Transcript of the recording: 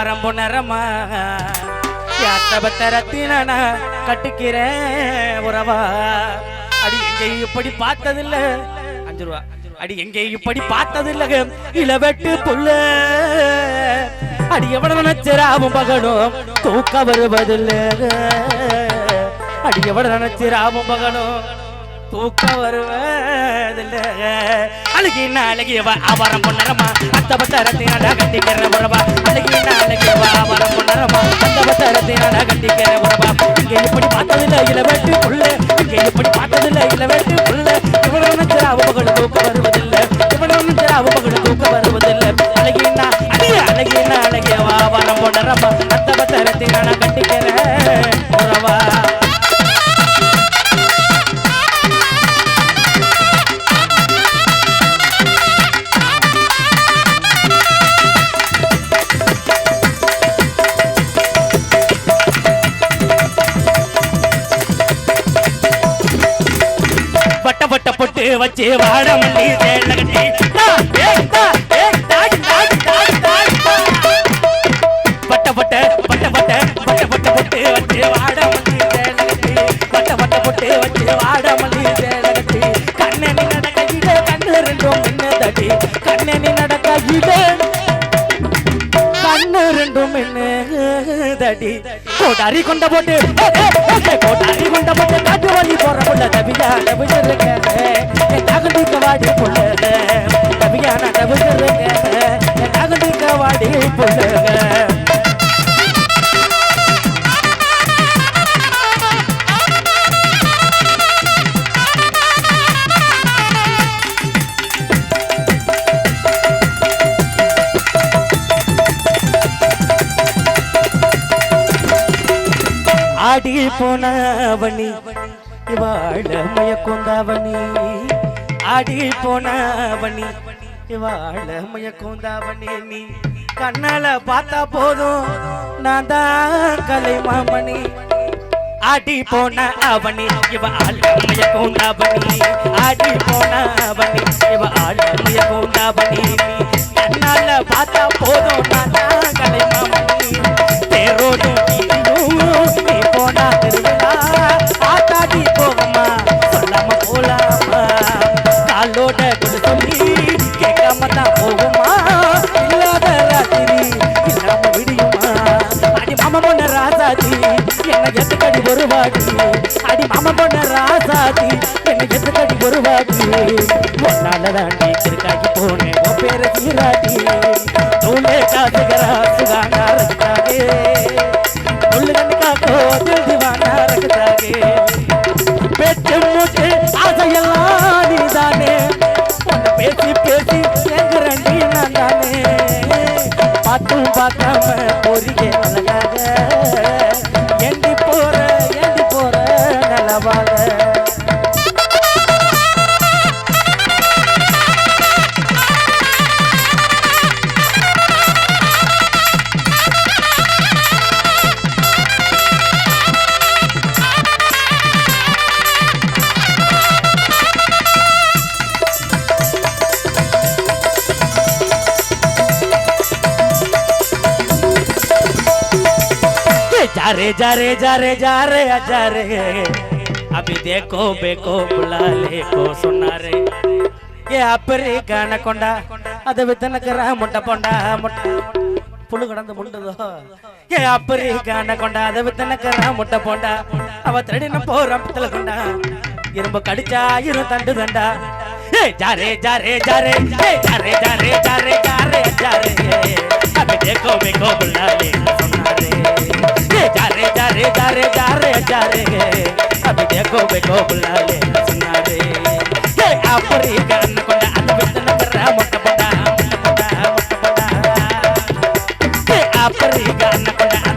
வரம் நிறமா? யாத்தபத்தரத்தின கட்டுக்கிறேன் உறவா? அடி எங்கே இப்படி பார்த்ததில்ல? அஞ்சு ரூபா. அடி எங்கே இப்படி பார்த்ததில்ல? இளவெட்டு புள்ள அடி எவன நினைச்சிராவும் பகனும் தூக்க வருவதில்ல? அடி எவன நினைச்சிராவும் பகனும் தூக்க வருவதில்ல. அழகின அழகியவ அவரம் பொன்னரமா? அத்த பத்தரத்தினால கட்டிக்கிற உறவா? அழகின அழகியவ அவரம் பொன்னரமா? அந்த பத்தரத்தினால கட்டிக்கிற உறவா? இங்க இப்படி பார்த்ததில்ல இளவெட்டு புள்ள. வச்சு வாட மல்லி சேல கட்டி. தா, ஏய், தா, ஏய், தாடி, பொட்டு வச்சு மல்லி பொட்டு வச்சு மல்லி கண்ணனி நடக்க கண்ணு ரெண்டும் கண்ணனி நடக்க கண்ணு ரெண்டும் கோட்டாரி கொண்ட போட்டு கோட்டாரி கொண்ட போட்டு காட்டு வழி போற புள்ள தபியா தபிச்சிருக்க ஆடி போனவனி இவாழ மயக்கொந்தாவணி ஆடி போனவனி இவாழ மயக்கொந்தாவணி நீ. கண்ணால பார்த்தா போதும். நான் தான் கலை மாமணி. ஆடி போன அவனி இவ ஆளுமைய கொண்டாவணி ஆடி போன அவனி இவ ஆளுமைய கொண்டாவணி கண்ணால பார்த்தா போதும். பொண்ண ராசாதி என்ன எத்துக்கடி ஒரு வாட்டி அடி மாமா பொண்ண ராசாதி என்ன எத்துக்கடி ஒரு வாட்டி ஒன்னால தாண்டி திருக்காக்கி போனேன் உன் பேர சீராட்டி தூளே காசுகிறா சுகானா ரசித்தாகே சொல்லு கண்ணு रे जा रे जा रे जा रे जा रे अभी देखो बेको बुला ले को सुना रे ஏ அப்பரி காண கொண்டா அதை வித்தனக்கிற முட்டை பொண்டா முட்டை புழு கடந்து முண்டுதோ ஏ அப்பரி காண கொண்டா அதை வித்தனக்கிற முட்டை போண்டா அவ திருடின போற பித்தல கொண்டா இரும்பு கடிச்சா இரு தண்டு தண்டா ஏ ஜாரே ஜாரே ஜாரே ஏ ஜாரே ஜாரே ஜாரே ஜாரே ஜாரே அபே देखो मेको बुला ले सुना रे जारे जारे जारे जारे जारे अभी देखो बेको बुला ले सुना रे ये आपरी गन कोना अनुवित नगरा मोट बड़ा मोट बड़ा मोट बड़ा ये आपरी गन कोना